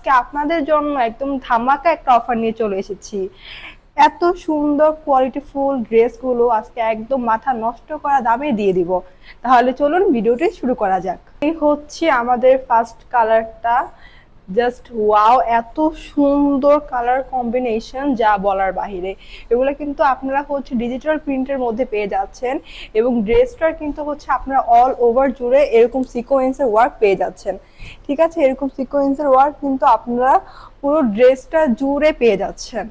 আজকে আপনাদের জন্য একদম ধামাকা একটা অফার নিয়ে চলে এসেছি। এত সুন্দর কোয়ালিটি কোয়ালিটিফুল ড্রেসগুলো আজকে একদম মাথা নষ্ট করা দামে দিয়ে দিব। তাহলে চলুন ভিডিওটি শুরু করা যাক। এই হচ্ছে আমাদের ফার্স্ট কালারটা জাস্ট ওয়াও এত সুন্দর কালার কম্বিনেশন যা বলার বাহিরে। এগুলো কিন্তু আপনারা হচ্ছে ডিজিটাল প্রিন্টের মধ্যে পেয়ে যাচ্ছেন এবং ড্রেসটার কিন্তু হচ্ছে আপনারা অল ওভার জুড়ে এরকম সিকোয়েন্সের ওয়ার্ক পেয়ে যাচ্ছেন। ঠিক আছে? এরকম সিকোয়েন্সের ওয়ার্ক কিন্তু আপনারা পুরো ড্রেসটা জুড়ে পেয়ে যাচ্ছেন।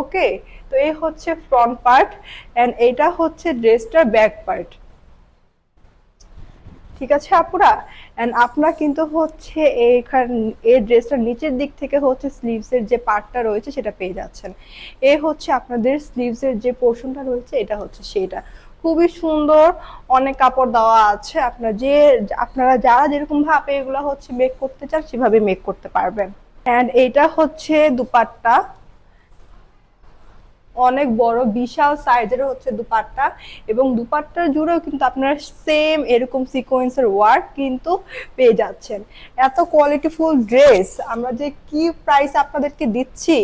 ওকে তো এই হচ্ছে ফ্রন্ট পার্ট অ্যান্ড এটা হচ্ছে ড্রেসটার ব্যাক পার্ট ঠিক আছে, আপুরা? এন্ড আপনারা কিন্তু হচ্ছে এইখান এই ড্রেসটার নিচের দিক থেকে হচ্ছে স্লিভসের যে পার্টটা রয়েছে সেটা পেয়ে যাচ্ছেন। এ হচ্ছে আপনাদের স্লিভসের যে পোর্শনটা রয়েছে, এটা হচ্ছে সেটা খুবই সুন্দর অনেক কাপড় দেওয়া আছে। আপনারা যে, আপনারা যারা যেরকম ভাবে এগুলো হচ্ছে মেক করতে চান, সেভাবে মেক করতে পারবেন। অ্যান্ড এটা হচ্ছে দুপাট্টা। অনেক বড়, বিশাল সাইজের হচ্ছে দুপাট্টা এবং দুপাট্টার জুড়েও কিন্তু আপনারা সেম এরকম সিকোয়েন্সের ওয়ার্ক কিন্তু পেয়ে যাচ্ছেন। এত কোয়ালিটিফুল ড্রেস আমরা যে কি প্রাইস আপনাদেরকে দিচ্ছি,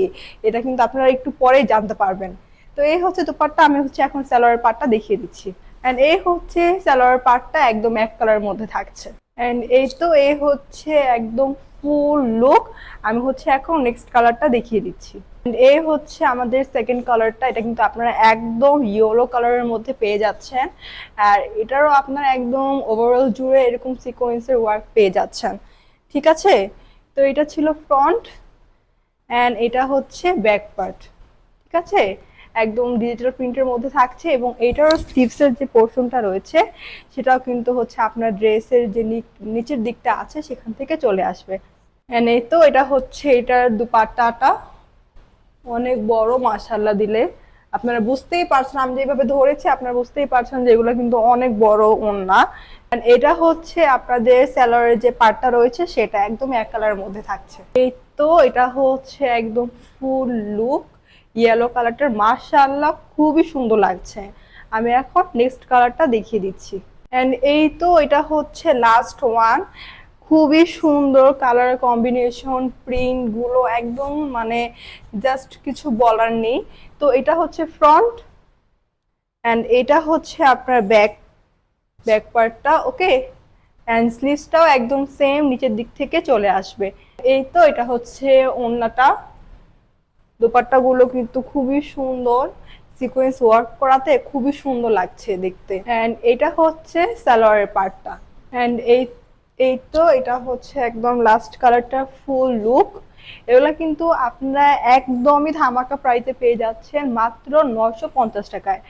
এটা কিন্তু আপনারা একটু পরেই জানতে পারবেন। তো এই হচ্ছে দুপাট্টা, আমি হচ্ছে এখন স্যালোয়ার পাটটা দেখিয়ে দিচ্ছি। অ্যান্ড এই হচ্ছে স্যালোয়ার পার্টটা একদম এক কালারের মধ্যে থাকছে। অ্যান্ড এই তো, এই হচ্ছে একদম ফুল লুক, আমি হচ্ছে এখন নেক্সট কালারটা দেখিয়ে দিচ্ছি। এ হচ্ছে আমাদের সেকেন্ড কালারটা, এটা কিন্তু আপনারা একদম ইয়েলো কালারের মধ্যে পেয়ে যাচ্ছেন। আর এটারও আপনারা একদম ওভারঅল জুড়ে এরকম সিকোয়েন্সের ওয়ার্ক পেয়ে যাচ্ছেন। ঠিক আছে? তো এটা ছিল ফ্রন্ট অ্যান্ড এটা হচ্ছে ব্যাক পার্ট ঠিক আছে? একদম ডিজিটাল প্রিন্টের মধ্যে থাকছে এবং এইটারও স্লিভসের যে পোর্শনটা রয়েছে, সেটাও কিন্তু হচ্ছে আপনার ড্রেসের যে নিচের দিকটা আছে, সেখান থেকে চলে আসবে। অ্যান্ড এই তো এটা হচ্ছে এটার দুপাট্টাটা। অনেক বড় মাশাল্লাহ দিলে। আপনারা বুঝতেই পারছেন, আমি যেভাবে ধরেছি, আপনারা বুঝতেই পারছেন যে এগুলো কিন্তু অনেক বড় ওন্না এটা হচ্ছে আপনাদের স্যালারের যে পার্টটা রয়েছে, সেটা একদম এক কালারের মধ্যে থাকছে। এই তো এটা হচ্ছে একদম ফুল লুক ইয়েলো কালারটার মাশাল্লাহ খুবই সুন্দর লাগছে। আমি এখন নেক্সট কালারটা দেখিয়ে দিচ্ছি। অ্যান্ড এই তো এটা হচ্ছে লাস্ট ওয়ান খুবই সুন্দর কালার কম্বিনেশন প্রিন্টগুলো একদম মানে জাস্ট কিছু বলার নেই। তো এটা হচ্ছে ফ্রন্ট অ্যান্ড এটা হচ্ছে আপনার ব্যাক ব্যাক পার্টটা ওকে অ্যান্ড স্লিভসটাও একদম সেম নিচের দিক থেকে চলে আসবে। এই তো এটা হচ্ছে ওড়নাটা দোপাট্টাগুলো কিন্তু খুবই সুন্দর সিকোয়েন্স ওয়ার্ক করাতে খুবই সুন্দর লাগছে দেখতে। অ্যান্ড এটা হচ্ছে সালোয়ারের পার্টটা অ্যান্ড এই এই তো এটা হচ্ছে একদম লাস্ট কালারটা ফুল লুক এগুলা কিন্তু আপনারা একদমই ধামাকা প্রাইসে পেয়ে যাচ্ছেন মাত্র নশো পঞ্চাশ টাকায়।